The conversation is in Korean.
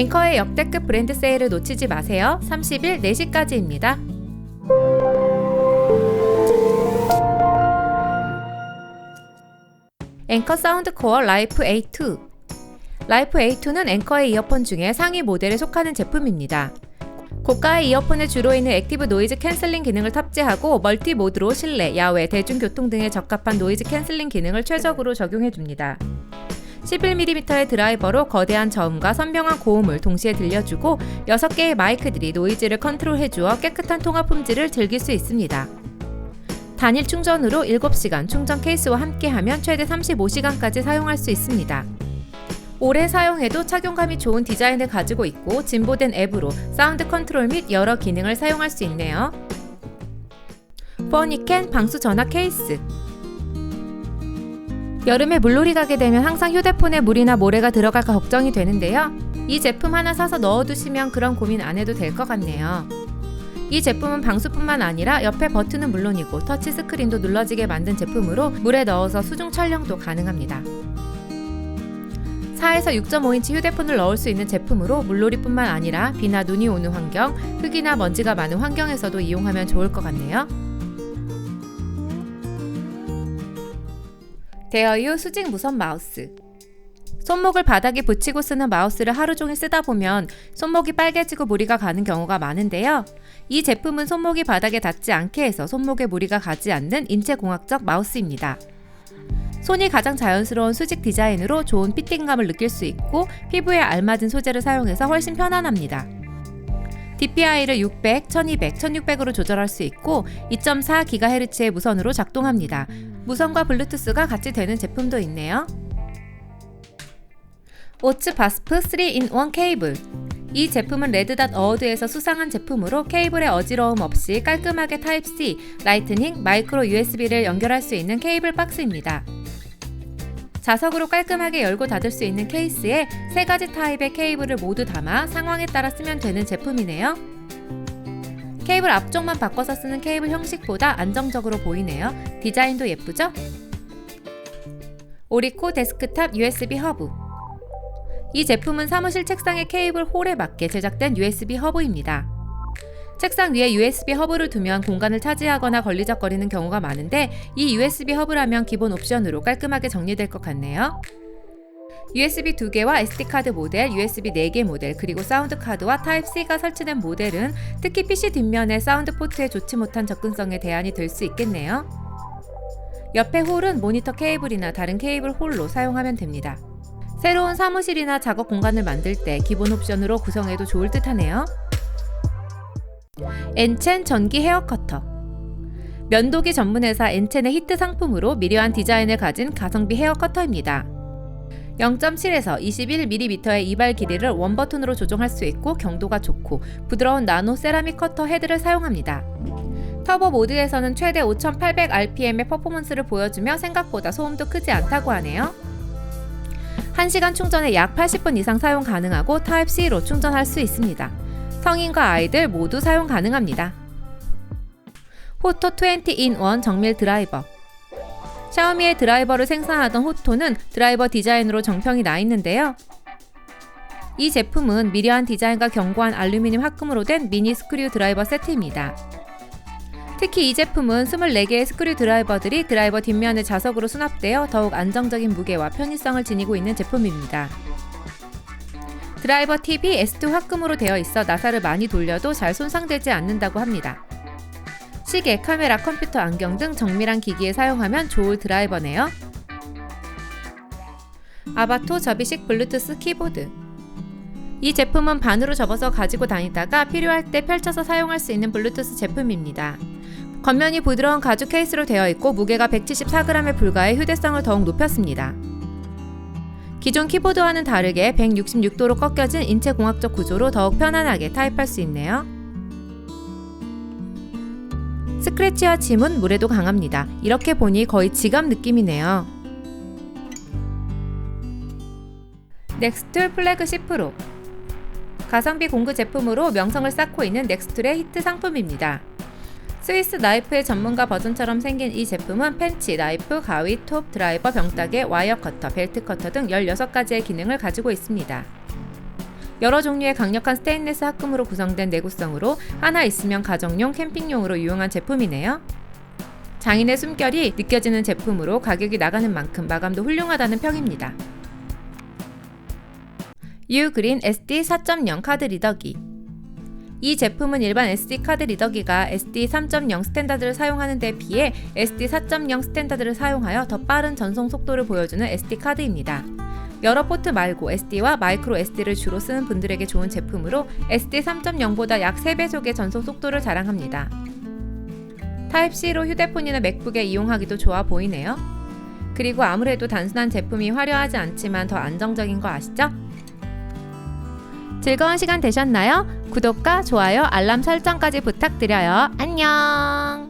앵커의 역대급 브랜드 세일을 놓치지 마세요. 30일 4시까지입니다. 앵커 사운드 코어 라이프 A2 라이프 A2는 앵커의 이어폰 중에 상위 모델에 속하는 제품입니다. 고가의 이어폰에 주로 있는 액티브 노이즈 캔슬링 기능을 탑재하고 멀티 모드로 실내, 야외, 대중교통 등에 적합한 노이즈 캔슬링 기능을 최적으로 적용해 줍니다. 11mm의 드라이버로 거대한 저음과 선명한 고음을 동시에 들려주고 6개의 마이크들이 노이즈를 컨트롤해 주어 깨끗한 통화 품질을 즐길 수 있습니다. 단일 충전으로 7시간 충전 케이스와 함께하면 최대 35시간까지 사용할 수 있습니다. 오래 사용해도 착용감이 좋은 디자인을 가지고 있고 진보된 앱으로 사운드 컨트롤 및 여러 기능을 사용할 수 있네요. 퍼니캔 방수 전화 케이스 여름에 물놀이 가게 되면 항상 휴대폰에 물이나 모래가 들어갈까 걱정이 되는데요. 이 제품 하나 사서 넣어두시면 그런 고민 안 해도 될 것 같네요. 이 제품은 방수뿐만 아니라 옆에 버튼은 물론이고 터치 스크린도 눌러지게 만든 제품으로 물에 넣어서 수중 촬영도 가능합니다. 4에서 6.5인치 휴대폰을 넣을 수 있는 제품으로 물놀이뿐만 아니라 비나 눈이 오는 환경, 흙이나 먼지가 많은 환경에서도 이용하면 좋을 것 같네요. 데어유 수직 무선 마우스 손목을 바닥에 붙이고 쓰는 마우스를 하루 종일 쓰다 보면 손목이 빨개지고 무리가 가는 경우가 많은데요. 이 제품은 손목이 바닥에 닿지 않게 해서 손목에 무리가 가지 않는 인체공학적 마우스입니다. 손이 가장 자연스러운 수직 디자인으로 좋은 피팅감을 느낄 수 있고 피부에 알맞은 소재를 사용해서 훨씬 편안합니다. DPI를 600, 1200, 1600으로 조절할 수 있고 2.4GHz의 무선으로 작동합니다. 무선과 블루투스가 같이 되는 제품도 있네요. 오츠 바스프 3in1 케이블 이 제품은 레드닷 어워드에서 수상한 제품으로 케이블의 어지러움 없이 깔끔하게 타입C, 라이트닝, 마이크로 USB를 연결할 수 있는 케이블 박스입니다. 자석으로 깔끔하게 열고 닫을 수 있는 케이스에 세 가지 타입의 케이블을 모두 담아 상황에 따라 쓰면 되는 제품이네요. 케이블 앞쪽만 바꿔서 쓰는 케이블 형식보다 안정적으로 보이네요. 디자인도 예쁘죠? 오리코 데스크탑 USB 허브 이 제품은 사무실 책상의 케이블 홀에 맞게 제작된 USB 허브입니다. 책상 위에 USB 허브를 두면 공간을 차지하거나 걸리적거리는 경우가 많은데 이 USB 허브라면 기본 옵션으로 깔끔하게 정리될 것 같네요. USB 2개와 SD카드 모델, USB 4개 모델, 그리고 사운드 카드와 타입C가 설치된 모델은 특히 PC 뒷면의 사운드 포트에 좋지 못한 접근성에 대안이 될 수 있겠네요. 옆에 홀은 모니터 케이블이나 다른 케이블 홀로 사용하면 됩니다. 새로운 사무실이나 작업 공간을 만들 때 기본 옵션으로 구성해도 좋을 듯 하네요. 엔첸 전기 헤어 커터 면도기 전문회사 엔첸의 히트 상품으로 미려한 디자인을 가진 가성비 헤어 커터입니다. 0.7에서 21mm의 이발 길이를 원 버튼으로 조정할 수 있고 경도가 좋고 부드러운 나노 세라믹 커터 헤드를 사용합니다. 터보 모드에서는 최대 5800rpm의 퍼포먼스를 보여주며 생각보다 소음도 크지 않다고 하네요. 1시간 충전에 약 80분 이상 사용 가능하고 타입C로 충전할 수 있습니다. 성인과 아이들 모두 사용 가능합니다. 호토 20in1 정밀 드라이버 샤오미의 드라이버를 생산하던 호토는 드라이버 디자인으로 정평이 나 있는데요. 이 제품은 미려한 디자인과 견고한 알루미늄 합금으로 된 미니 스크류 드라이버 세트입니다. 특히 이 제품은 24개의 스크류 드라이버들이 드라이버 뒷면의 자석으로 수납되어 더욱 안정적인 무게와 편의성을 지니고 있는 제품입니다. 드라이버 팁이 S2 합금으로 되어 있어 나사를 많이 돌려도 잘 손상되지 않는다고 합니다. 시계, 카메라, 컴퓨터, 안경 등 정밀한 기기에 사용하면 좋을 드라이버네요. 아바토 접이식 블루투스 키보드 이 제품은 반으로 접어서 가지고 다니다가 필요할 때 펼쳐서 사용할 수 있는 블루투스 제품입니다. 겉면이 부드러운 가죽 케이스로 되어 있고 무게가 174g에 불과해 휴대성을 더욱 높였습니다. 기존 키보드와는 다르게 166도로 꺾여진 인체공학적 구조로 더욱 편안하게 타입할 수 있네요. 스크래치와 침은 물에도 강합니다. 이렇게 보니 거의 지갑 느낌이네요. 넥스툴 플래그십 프로 가성비 공구 제품으로 명성을 쌓고 있는 넥스툴의 히트 상품입니다. 스위스 나이프의 전문가 버전처럼 생긴 이 제품은 펜치, 나이프, 가위, 톱, 드라이버, 병따개, 와이어 커터, 벨트 커터 등 16가지의 기능을 가지고 있습니다. 여러 종류의 강력한 스테인레스 합금으로 구성된 내구성으로 하나 있으면 가정용, 캠핑용으로 유용한 제품이네요. 장인의 숨결이 느껴지는 제품으로 가격이 나가는 만큼 마감도 훌륭하다는 평입니다. 유그린 SD 4.0 카드 리더기 이 제품은 일반 SD 카드 리더기가 SD 3.0 스탠다드를 사용하는 데 비해 SD 4.0 스탠다드를 사용하여 더 빠른 전송 속도를 보여주는 SD 카드입니다. 여러 포트 말고 SD와 마이크로 SD를 주로 쓰는 분들에게 좋은 제품으로 SD 3.0보다 약 3배속의 전송 속도를 자랑합니다. 타입C로 휴대폰이나 맥북에 이용하기도 좋아 보이네요. 그리고 아무래도 단순한 제품이 화려하지 않지만 더 안정적인 거 아시죠? 즐거운 시간 되셨나요? 구독과 좋아요, 알람 설정까지 부탁드려요. 안녕!